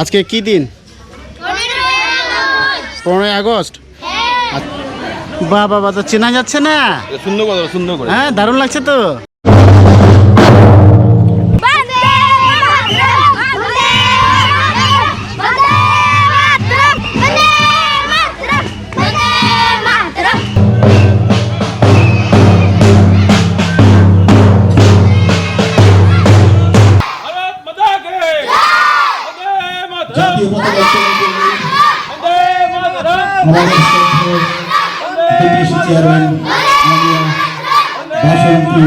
আজকে কি দিন? পনেরোই আগস্ট? বা বাবা তো চেনা যাচ্ছে না? সুন্দর করে সুন্দর করে। হ্যাঁ দারুণ লাগছে তো। আমাদের চেয়ারম্যান মাননীয় ভাষণমন্ত্রী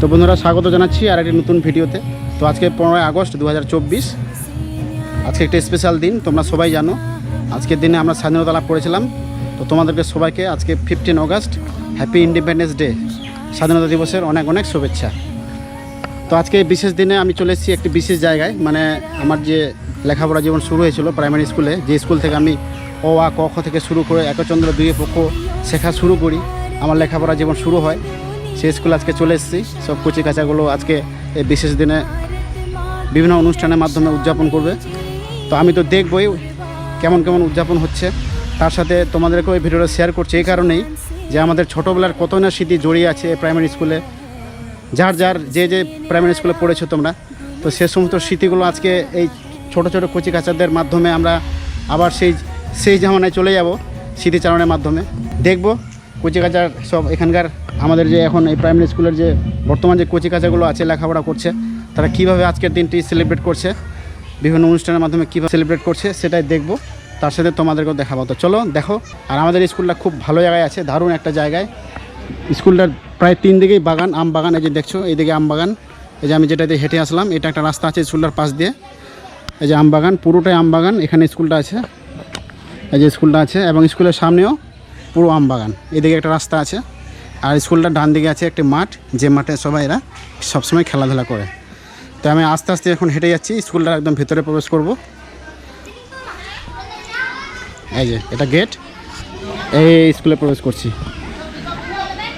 তো বন্ধুরা, স্বাগত জানাচ্ছি আর একটি নতুন ভিডিওতে। তো আজকে পনেরোই আগস্ট দু হাজার চব্বিশ। আজকে একটা স্পেশাল দিন, তোমরা সবাই জানো। আজকের দিনে আমরা স্বাধীনতা লাভ করেছিলাম। তো তোমাদেরকে সবাইকে আজকে fifteen August happy independence day স্বাধীনতা দিবসের অনেক অনেক শুভেচ্ছা। তো আজকে বিশেষ দিনে আমি চলে এসেছি একটি বিশেষ জায়গায়। মানে আমার যে লেখাপড়া জীবন শুরু হয়েছিল প্রাইমারি স্কুলে যে স্কুল থেকে আমি অ, আ, ক, খ থেকে শুরু করে একচন্দ্র, দুই পক্ষ শেখা শুরু করি। আমার লেখাপড়া জীবন শুরু হয়। সেই স্কুলে আজকে চলে এসেছি। সব কচি কাচাগুলো আজকে এই বিশেষ দিনে বিভিন্ন অনুষ্ঠানের মাধ্যমে উদযাপন করবে। তো আমি তো দেখবই কেমন কেমন উদযাপন হচ্ছে। তার সাথে তোমাদেরকেও এই ভিডিওটা শেয়ার করছি। এই কারণেই যে আমাদের ছোটোবেলার কত না স্মৃতি জড়িয়ে আছে প্রাইমারি স্কুলে যার যার যে যে প্রাইমারি স্কুলে পড়েছো তোমরা। তো সে সমস্ত স্মৃতিগুলো আজকে এই ছোট ছোট কচি কাচাদের মাধ্যমে আমরা আবার সেই সেই জামানায় চলে যাব। স্মৃতিচারণের মাধ্যমে। দেখব কচি কাচার সব এখানকার আমাদের যে এখন এই প্রাইমারি স্কুলের যে বর্তমান যে কচি কাচাগুলো আছে লেখাপড়া করছে, তারা কীভাবে আজকের দিনটি সেলিব্রেট করছে, বিভিন্ন অনুষ্ঠানের মাধ্যমে কীভাবে সেলিব্রেট করছে সেটাই দেখব, তার সাথে তোমাদেরকেও দেখাবো। তো চলো, দেখো, আর আমাদের স্কুলটা খুব ভালো জায়গায় আছে, দারুণ একটা জায়গায়। স্কুলটার প্রায় তিন দিকেই বাগান, আম বাগান, এই যে দেখছ, এইদিকে আম বাগান। এই যে আমি যেটা দিয়ে হেঁটে আসলাম, এটা একটা রাস্তা আছে স্কুলটার পাশ দিয়ে। এই যে আম বাগান, পুরোটাই আম বাগান, এখানে স্কুলটা আছে। এই যে স্কুলটা আছে, এবং স্কুলের সামনেও পুরো আম বাগান। এদিকে একটা রাস্তা আছে, আর স্কুলটার ডান দিকে আছে একটি মাঠ, যে মাঠে সবাই এরা সবসময় খেলাধুলা করে। তো আমি আস্তে আস্তে এখন হেঁটে যাচ্ছি, স্কুলটার একদম ভেতরে প্রবেশ করব। এই যে, এটা গেট এই স্কুলে প্রবেশ করছি।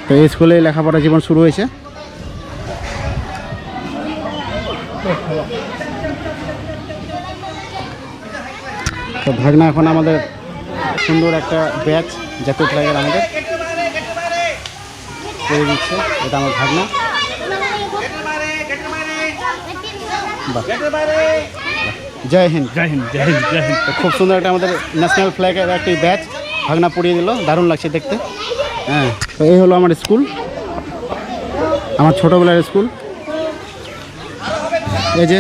তো এই স্কুলে লেখাপড়া জীবন শুরু হয়েছে। তো ভাগনা এখন আমাদের সুন্দর একটা ব্যাচ জাতীয় ফ্ল্যাগের আমাদের। করে দিচ্ছে এটা আমার ভাগনা। বাহ। জয় হিন্দ। জয় হিন্দ জয় হিন্দ জয় হিন্দ। খুব সুন্দর একটা আমাদের ন্যাশনাল ফ্ল্যাগের একটি ব্যাচ ভাগনা পড়িয়ে দিল। দারুণ লাগছে দেখতে। হ্যাঁ তো এই হলো আমার স্কুল আমার ছোটোবেলার স্কুল এই যে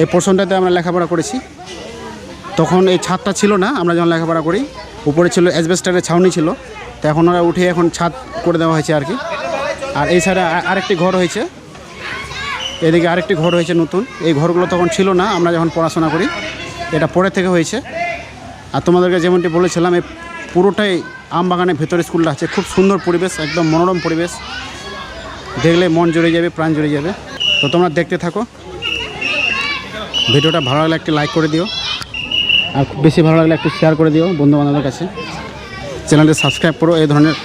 এই পোর্শনটাতে আমরা লেখাপড়া করেছি। তখন এই ছাদটা ছিল না আমরা যখন লেখাপড়া করি উপরে ছিল অ্যাসবেস্টারের ছাউনি ছিল, তো এখন ওরা উঠে এখন ছাদ করে দেওয়া হয়েছে আর কি। আর এই সাইডে আরেকটি ঘর হয়েছে। এদিকে আরেকটি ঘর হয়েছে নতুন। এই ঘরগুলো তখন ছিল না, আমরা যখন পড়াশোনা করি, এটা পরে থেকে হয়েছে। আর তোমাদেরকে যেমনটি বলেছিলাম, এই পুরোটাই আম বাগানের ভেতরে স্কুলটা আছে। খুব সুন্দর পরিবেশ, একদম মনোরম পরিবেশ। দেখলে মন জুড়ে যাবে, প্রাণ জুড়ে যাবে। তো তোমরা দেখতে থাকো। ভিডিওটা ভালো লাগলে একটি লাইক করে দিও। আর খুব বেশি ভালো লাগলে একটু শেয়ার করে দিও বন্ধু বান্ধবের কাছে। চ্যানেলটি সাবস্ক্রাইব করো, এই ধরনের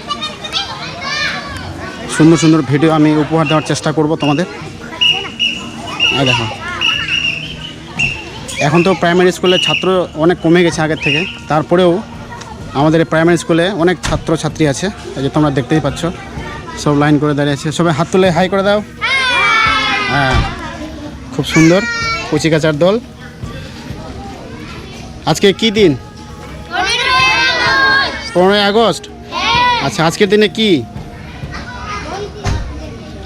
সুন্দর সুন্দর ভিডিও আমি উপহার দেওয়ার চেষ্টা করব তোমাদের। দেখো। এখন তো প্রাইমারি স্কুলে ছাত্র অনেক কমে গেছে আগের থেকে। তারপরেও আমাদের প্রাইমারি স্কুলে অনেক ছাত্র ছাত্রী আছে, এই যে তোমরা দেখতেই পাচ্ছ। সব লাইন করে দাঁড়িয়ে আছে। সবাই হাত তুলে হাই করে দাও। হ্যাঁ খুব সুন্দর কচিকাচার দল। আজকে কি দিন? পনেরোই আগস্ট? আচ্ছা আজকের দিনে কি?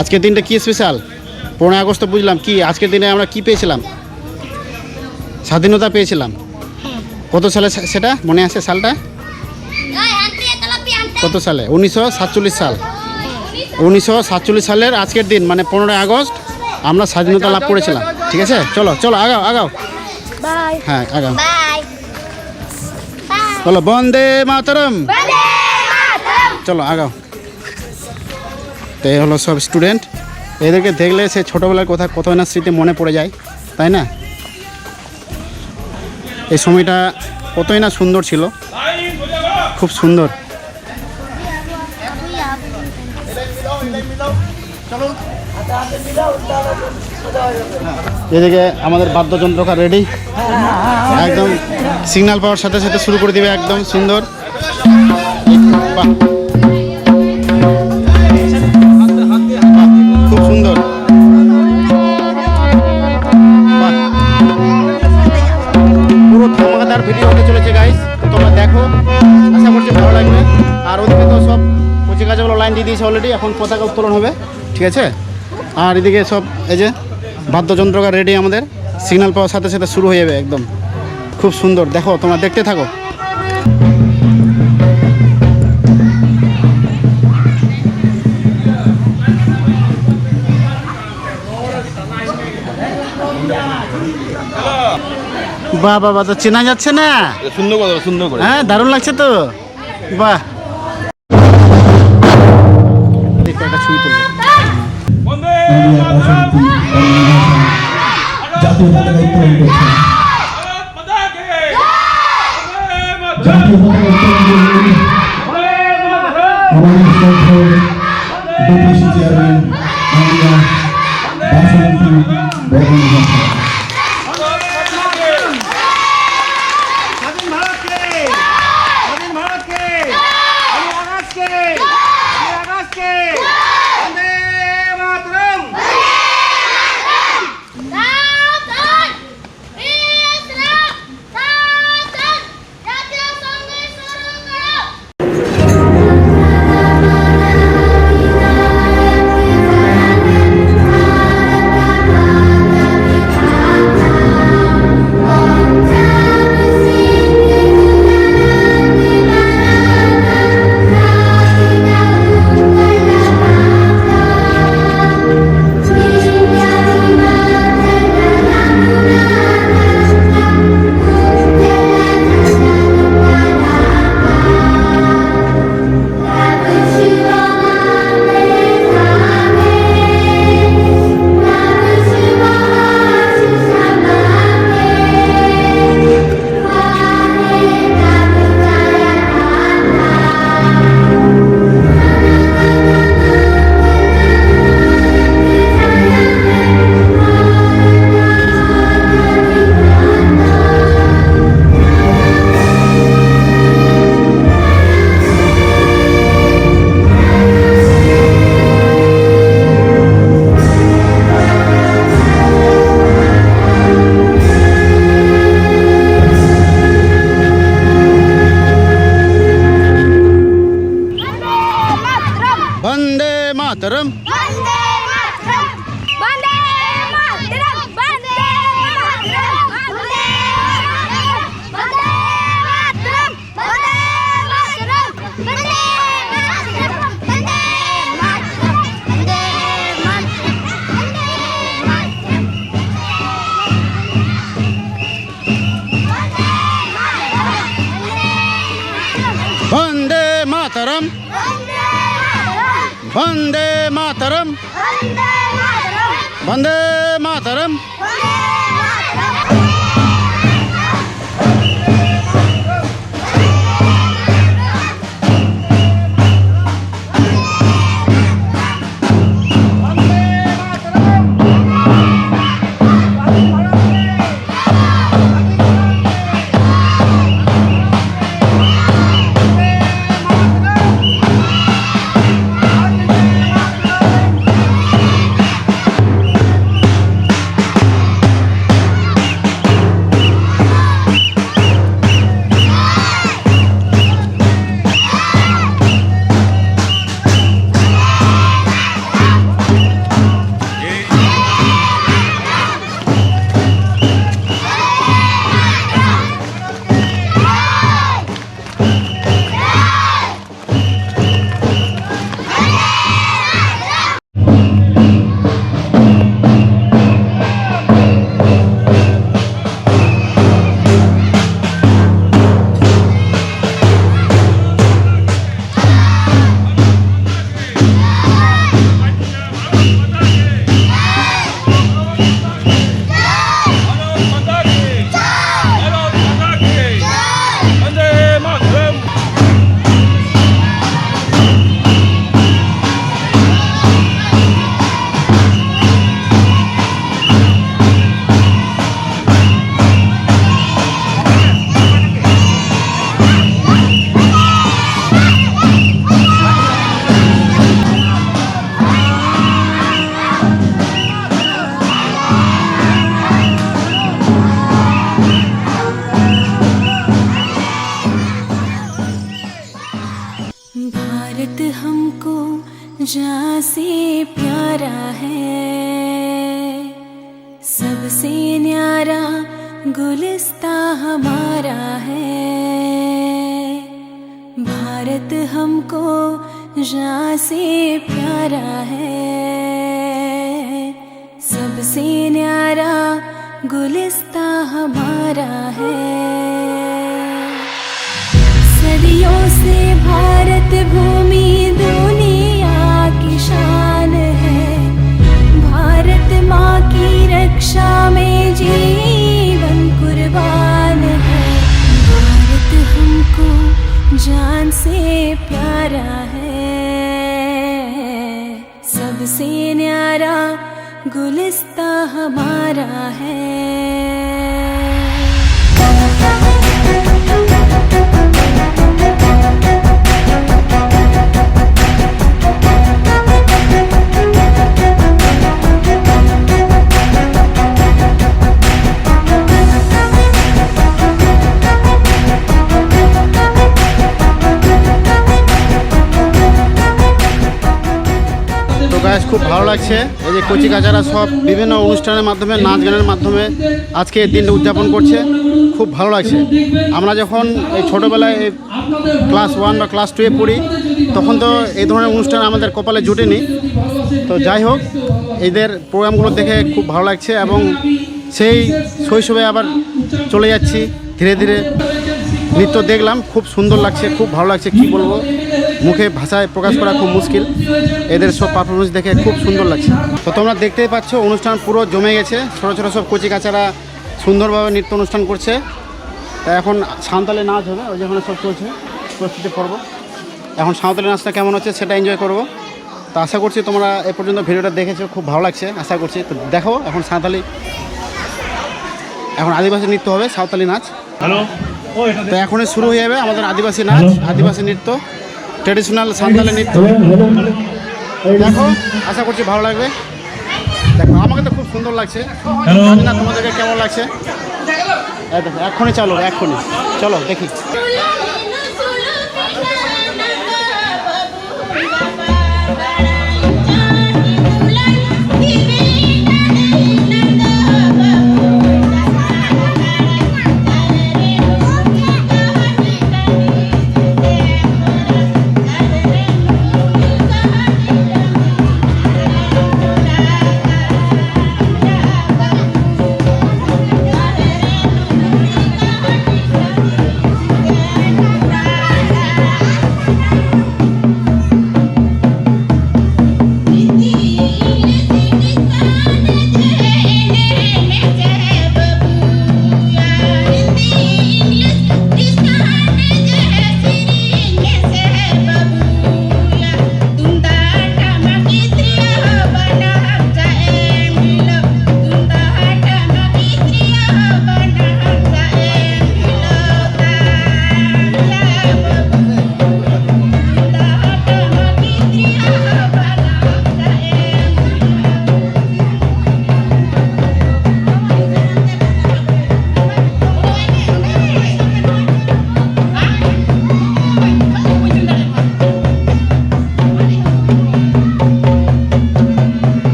আজকের দিনটা কি স্পেশাল পনেরোই আগস্ট তো বুঝলাম কি? আজকের দিনে আমরা কি পেয়েছিলাম? স্বাধীনতা পেয়েছিলাম। কত সালে সেটা? মনে আছে সালটা? কত সালে? উনিশশো সাতচল্লিশ সাল। উনিশশো সাতচল্লিশ সালের আজকের দিন মানে পনেরোই আগস্ট আমরা স্বাধীনতা লাভ করেছিলাম। ঠিক আছে? চলো চলো আগাও আগাও। হ্যাঁ আগাও। বলো বন্দে মাতরম। চলো আগাও। তো এই হলো সব স্টুডেন্ট এদেরকে দেখলে সে ছোটোবেলার কথা কত না স্মৃতি মনে পড়ে যায় তাই না? এই সময়টা কতই না সুন্দর ছিল। খুব সুন্দর। এদিকে আমাদের বাদ্যযন্ত্রকার রেডি একদম সিগন্যাল পাওয়ার সাথে সাথে শুরু করে দিবে একদম সুন্দর। খুব সুন্দর। চলেছে গাইস তোমরা দেখো। ভালো লাগবে। আর তো সব কাচাগুলো লাইন দিয়ে দিয়েছে অলরেডি এখন পতাকা উত্তোলন হবে। ঠিক আছে? আর এদিকে সব এই যে বাদ্যযন্ত্রকার রেডি আমাদের। সিগন্যাল পাওয়ার সাথে সাথে শুরু হয়ে যাবে একদম। খুব সুন্দর। দেখো তোমরা দেখতে থাকো। বাহ বাবা তো চেনা যাচ্ছে না? সুন্দর করে সুন্দর করে। হ্যাঁ দারুণ লাগছে তো। বাহ। বাংলা বাসন্তী জাতীয় পতাকা উত্তোলন করছেন জাতীয় পতাকা উত্তোলন করলেন सबसे प्यारा है। सबसे न्यारा गुलिस्ता हमारा है। भारत हमको यहाँ से प्यारा है। सबसे न्यारा गुलिस्ता हमारा है। सदियों से भारत भूमि गुलिस्ता हमारा है। লাগছে। এই যে কচি কাচারা সব বিভিন্ন অনুষ্ঠানের মাধ্যমে, নাচ গানের মাধ্যমে আজকে এই দিনটা উদযাপন করছে। খুব ভালো লাগছে। আমরা যখন এই ছোটোবেলায় ক্লাস ওয়ান বা ক্লাস টুয়ে পড়ি, তখন তো এই ধরনের অনুষ্ঠান আমাদের কপালে জুটেনি। তো যাই হোক, এদের প্রোগ্রামগুলো দেখে খুব ভালো লাগছে এবং সেই শৈশবে আবার চলে যাচ্ছি। ধীরে ধীরে নৃত্য দেখলাম, খুব সুন্দর লাগছে, খুব ভালো লাগছে, কি বলব? মুখে ভাষায় প্রকাশ করা খুব মুশকিল। এদের সব পারফরমেন্স দেখে খুব সুন্দর লাগছে। তো তোমরা দেখতেই পাচ্ছ অনুষ্ঠান পুরো জমে গেছে। ছোটো ছোটো সব কচি কাচারা সুন্দরভাবে নৃত্য অনুষ্ঠান করছে। তা এখন সাঁওতালি নাচ হবে ওই যেখানে সব চলছে প্রস্তুতি পর্ব। এখন সাঁওতালি নাচটা কেমন হচ্ছে সেটা এনজয় করব। তো আশা করছি তোমরা এ পর্যন্ত ভিডিওটা দেখেছ খুব ভালো লাগছে আশা করছি। তো দেখো এখন সাঁওতালি এখন আদিবাসী নৃত্য হবে সাঁওতালি নাচ। তো এখনই শুরু হয়ে যাবে আমাদের আদিবাসী নাচ আদিবাসী নৃত্য। ট্রেডিশনাল সান্তালি নৃত্য দেখো আশা করছি ভালো লাগবে। দেখো আমাকে তো খুব সুন্দর লাগছে। জানি না তোমাদেরকে কেমন লাগছে। এখনই দেখো এক্ষুনি চালো এক্ষুনি। চলো দেখি।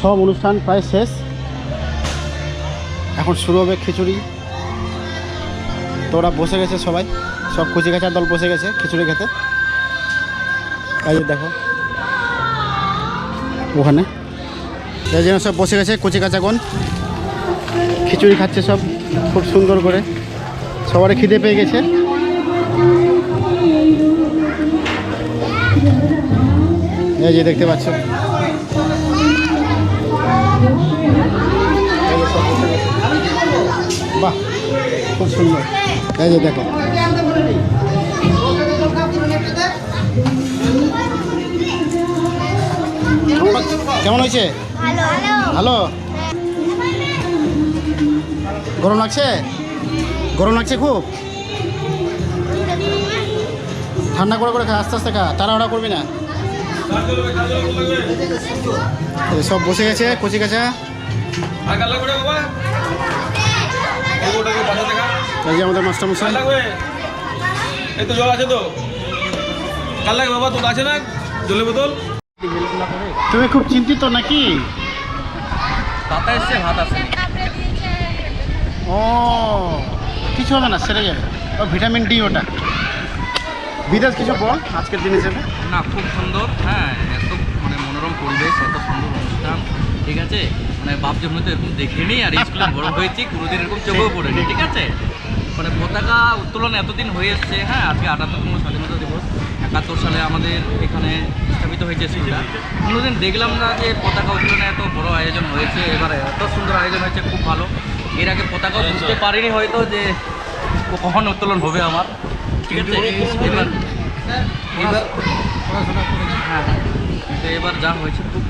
সব অনুষ্ঠান প্রায় শেষ। এখন শুরু হবে খিচুড়ি। তো ওরা বসে গেছে সবাই। সব কচি কাচার দল বসে গেছে খিচুড়ি খেতে। এই দেখো। ওখানে। এই জন্য সব বসে গেছে কচি কাচাগণ খিচুড়ি খাচ্ছে সব, খুব সুন্দর করে। সবারই খিদে পেয়ে গেছে। এই যে দেখতে পাচ্ছ। সুন্দর। এই যে দেখো। কেমন হয়েছে? ভালো ভালো। ভালো? গরম লাগছে? গরম লাগছে খুব? ঠান্ডা করে করে খা আস্তে আস্তে খা তাড়াহুড়া করবি না। এই সব বসে গেছে কচি কাছা এই যে আমাদের মাস্টারমশাই। এই তো জল আছে তো। কাল লাগে বাবা তোর আছে না জলের বোতল? তুমি খুব চিন্তিত নাকি? পাতা এসছে ভাত আছে। ও কিছু হবে না সেরে যাবে। ও ভিটামিন ডি ওটা। বিদেশ কিছু বল আজকের দিন হিসেবে না খুব সুন্দর। হ্যাঁ এত মানে মনোরম পরিবেশ এত সুন্দর অনুষ্ঠান। ঠিক আছে? মানে বাপ জন্মে তো এরকম দেখিনি আর স্কুলে বড় হয়েছি কোনোদিন এরকম চোখেও পড়েনি ঠিক আছে? মানে পতাকা উত্তোলন এতদিন হয়ে এসছে হ্যাঁ আজকে আটাত্তরতম স্বাধীনতা দিবস। একাত্তর সালে আমাদের এখানে স্থাপিত হয়েছে স্কুলটা কোনোদিন দেখলাম না যে পতাকা উত্তোলনে এত বড় আয়োজন হয়েছে, এবারে এত সুন্দর আয়োজন হয়েছে, খুব ভালো। এর আগে পতাকাও বুঝতে পারিনি হয়তো যে কখন উত্তোলন হবে আমার। ঠিক আছে এবার হ্যাঁ তো এবার যা হয়েছে, খুব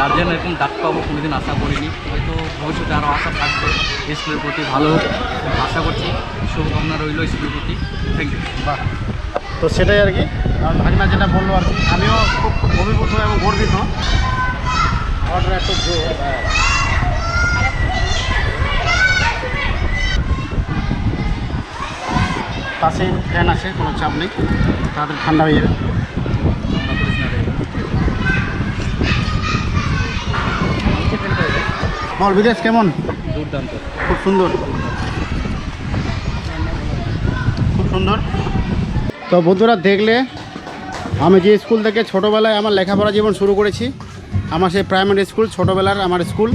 গার্জেন এরকম ডাক পাবো, কোনোদিন আশা করিনি। হয়তো ভবিষ্যতে আরও আশা থাকবে স্কুলের প্রতি ভালো আশা করছি, শুভকামনা রইল স্কুলের প্রতি। থ্যাংক ইউ তো সেটাই আর কি। ভাগনা যেটা বলল আর কি, আমিও খুব অভিভূত এবং গর্বিত। জোর পাশে ফ্যান আছে, কোনো চাপ নেই। তাড়াতাড়ি ঠান্ডা হয়ে যাবে। বল বিদেশ কেমন? দুর্দান্ত। খুব সুন্দর। খুব সুন্দর। তো বন্ধুরা দেখলে আমি যে স্কুল থেকে ছোটোবেলায় আমার লেখাপড়া জীবন শুরু করেছি আমার সেই প্রাইমারি স্কুল ছোটোবেলার আমার স্কুল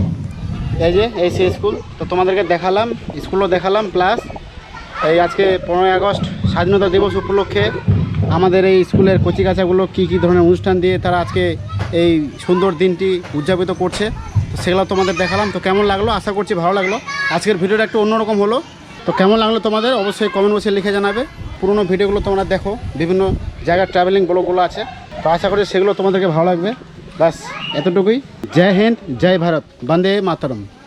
এই যে এই সেই স্কুল তো তোমাদেরকে দেখালাম স্কুলও দেখালাম প্লাস এই আজকে পনেরোই আগস্ট স্বাধীনতা দিবস উপলক্ষে আমাদের এই স্কুলের কচিকাচাগুলো কী কী ধরনের অনুষ্ঠান দিয়ে তারা আজকে এই সুন্দর দিনটি উদযাপিত করছে। সেগুলো তোমাদের দেখালাম। তো কেমন লাগল? আশা করছি ভালো লাগল। আজকের ভিডিওটা একটু অন্যরকম হলো। তো কেমন লাগল তোমাদের? অবশ্যই কমেন্ট বসে লিখে জানাবে। পুরোনো ভিডিওগুলো তোমরা দেখো। বিভিন্ন জায়গার ট্রাভেলিং ব্লগগুলো আছে। তো আশা করি সেগুলো তোমাদেরকে ভালো লাগবে। ব্যাস, এতটুকুই। জয় হিন্দ, জয় ভারত। বন্দে মাতরম।